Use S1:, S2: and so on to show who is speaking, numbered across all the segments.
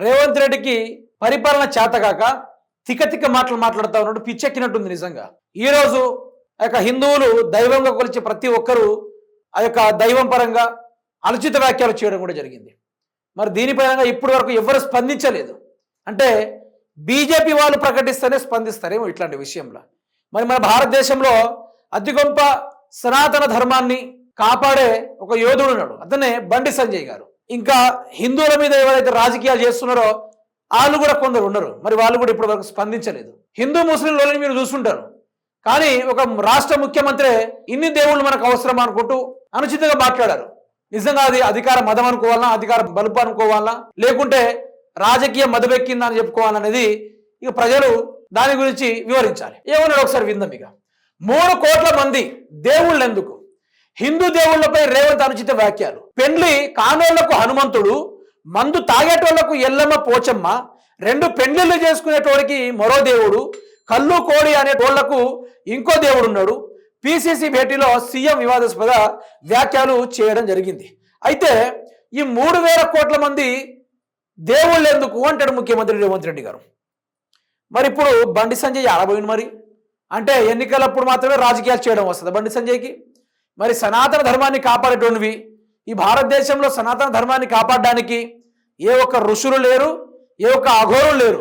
S1: రేవంత్ రెడ్డికి పరిపాలన చేతగాక తికతిక మాటలు మాట్లాడుతూ పిచ్చెక్కినట్టు పిచ్చెక్కినట్టుంది నిజంగా. ఈరోజు ఆ యొక్క హిందువులు దైవంగా కొలిచే ప్రతి ఒక్కరూ ఆ యొక్క దైవం పరంగా అనుచిత వ్యాఖ్యలు చేయడం కూడా జరిగింది. మరి దీనిపైన ఇప్పటి వరకు ఎవరు స్పందించలేదు. అంటే బీజేపీ వాళ్ళు ప్రకటిస్తేనే స్పందిస్తారేమో ఇట్లాంటి విషయంలో. మరి మన భారతదేశంలో అతి గొప్ప సనాతన ధర్మాన్ని కాపాడే ఒక యోధుడు ఉన్నాడు అతనే బండి సంజయ్ గారు. ఇంకా హిందువుల మీద ఎవరైతే రాజకీయాలు చేస్తున్నారో వాళ్ళు కూడా కొందరు ఉండరు మరి వాళ్ళు కూడా ఇప్పటి వరకు స్పందించలేదు. హిందూ ముస్లింలని మీరు చూస్తుంటారు. కానీ ఒక రాష్ట్ర ముఖ్యమంత్రి ఇన్ని దేవుళ్ళు మనకు అవసరం అనుకుంటూ అనుచితంగా మాట్లాడారు. నిజంగా అది అధికార మదం అనుకోవాలా అధికార బలుపు అనుకోవాలా లేకుంటే రాజకీయ మదబెక్కిందా అని చెప్పుకోవాలనేది ఇక ప్రజలు దాని గురించి వివరించాలి. ఏమన్నాడు ఒకసారి విందాం ఇక. మూడు కోట్ల మంది దేవుళ్ళు ఎందుకు హిందూ దేవుళ్ళపై రేవంత్ అనుచిత వ్యాఖ్యలు. పెండ్లి కానోళ్ళకు హనుమంతుడు మందు తాగేటోళ్ళకు ఎల్లమ్మ పోచమ్మ రెండు పెండ్లిళ్ళు చేసుకునేటోడికి మరో దేవుడు కల్లు కోడి అనేటోళ్ళకు ఇంకో దేవుడు ఉన్నాడు పిసిసి భేటీలో సీఎం వివాదాస్పద వ్యాఖ్యలు చేయడం జరిగింది. అయితే ఈ మూడు వేల కోట్ల మంది దేవుళ్ళు ఎందుకు అంటాడు ముఖ్యమంత్రి రేవంత్ రెడ్డి గారు? మరి ఇప్పుడు బండి సంజయ్ ఆడబోయింది మరి. అంటే ఎన్నికలప్పుడు మాత్రమే రాజకీయాలు చేయడం వస్తుంది బండి సంజయ్కి? మరి సనాతన ధర్మాన్ని కాపాడేటువంటివి ఈ భారతదేశంలో సనాతన ధర్మాన్ని కాపాడడానికి ఏ ఒక్క ఋషులు లేరు ఏ ఒక్క అఘోరులు లేరు.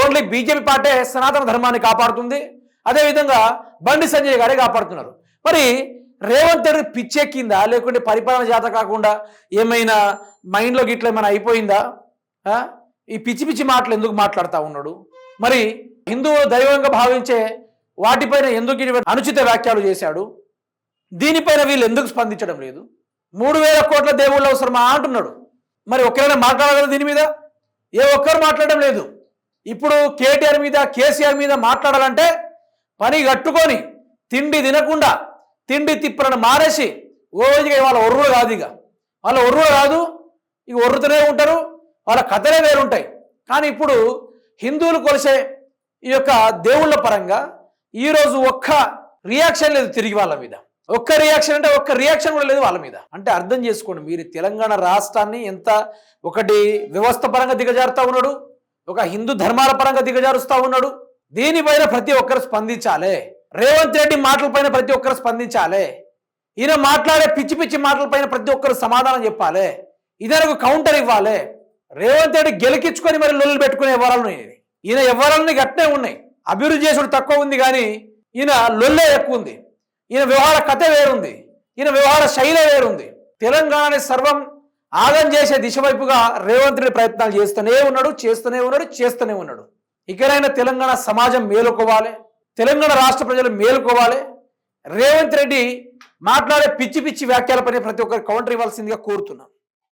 S1: ఓన్లీ బీజేపీ పార్టీ సనాతన ధర్మాన్ని కాపాడుతుంది. అదేవిధంగా బండి సంజయ్ గారే కాపాడుతున్నారు. మరి రేవంత్ రెడ్డి పిచ్చెక్కిందా? లేకుంటే పరిపాలన జాత కాకుండా ఏమైనా మైండ్లో గిట్ల ఏమైనా అయిపోయిందా? ఈ పిచ్చి పిచ్చి మాటలు ఎందుకు మాట్లాడుతూ ఉన్నాడు? మరి హిందువు దైవంగా భావించే వాటిపైన ఎందుకు అనుచిత వ్యాఖ్యలు చేశాడు? దీనిపైన వీళ్ళు ఎందుకు స్పందించడం లేదు? మూడు వేల కోట్ల దేవుళ్ళు అవసరమా అంటున్నాడు. మరి ఒకరైనా మాట్లాడగలరు దీని మీద? ఏ ఒక్కరు మాట్లాడడం లేదు. ఇప్పుడు కేటీఆర్ మీద కేసీఆర్ మీద మాట్లాడాలంటే పని కట్టుకొని తిండి తినకుండా తిండి తిప్పలను మానేసి ఓజిగా వాళ్ళ ఒర్రులు కాదు ఇక. వాళ్ళ ఒర్రులు కాదు ఇక ఒర్రుతూనే ఉంటారు వాళ్ళ కథలే వేరుంటాయి. కానీ ఇప్పుడు హిందువులు కొలిసే ఈ యొక్క దేవుళ్ళ పరంగా ఈరోజు ఒక్క రియాక్షన్ లేదు తిరిగి వాళ్ళ మీద. ఒక్క రియాక్షన్ అంటే ఒక్క రియాక్షన్ కూడా లేదు వాళ్ళ మీద. అంటే అర్థం చేసుకోండి మీరు తెలంగాణ రాష్ట్రాన్ని ఎంత ఒకటి వ్యవస్థ పరంగా దిగజారుతా ఉన్నాడు ఒక హిందూ ధర్మాల పరంగా దిగజారుస్తా ఉన్నాడు దీనిపైన ప్రతి ఒక్కరు స్పందించాలి. రేవంత్ రెడ్డి మాటలపైన ప్రతి ఒక్కరు స్పందించాలి. ఈయన మాట్లాడే పిచ్చి పిచ్చి మాటలపైన ప్రతి ఒక్కరు సమాధానం చెప్పాలి. ఇదనకు కౌంటర్ ఇవ్వాలి. రేవంత్ రెడ్డి గెలికించుకొని మరి లొల్లు పెట్టుకునే వివరాలు ఈయన వివరాలని గట్టే ఉన్నాయి. అభివృద్ధి చేసుడు తక్కువ ఉంది కానీ ఈయన లొల్లే ఎక్కువ ఉంది. ఈయన వ్యవహార కథ వేరుంది. ఈయన వ్యవహార శైలి వేరుంది. తెలంగాణని సర్వం ఆగం చేసే దిశ వైపుగా రేవంత్ రెడ్డి ప్రయత్నాలు చేస్తూనే ఉన్నాడు చేస్తూనే ఉన్నాడు చేస్తూనే ఉన్నాడు. ఇకనైనా తెలంగాణ సమాజం మేలుకోవాలి తెలంగాణ రాష్ట్ర ప్రజలు మేలుకోవాలి. రేవంత్ రెడ్డి మాట్లాడే పిచ్చి పిచ్చి వ్యాఖ్యలపైన ప్రతి ఒక్కరు కౌంటర్ ఇవ్వాల్సిందిగా కోరుతున్నాను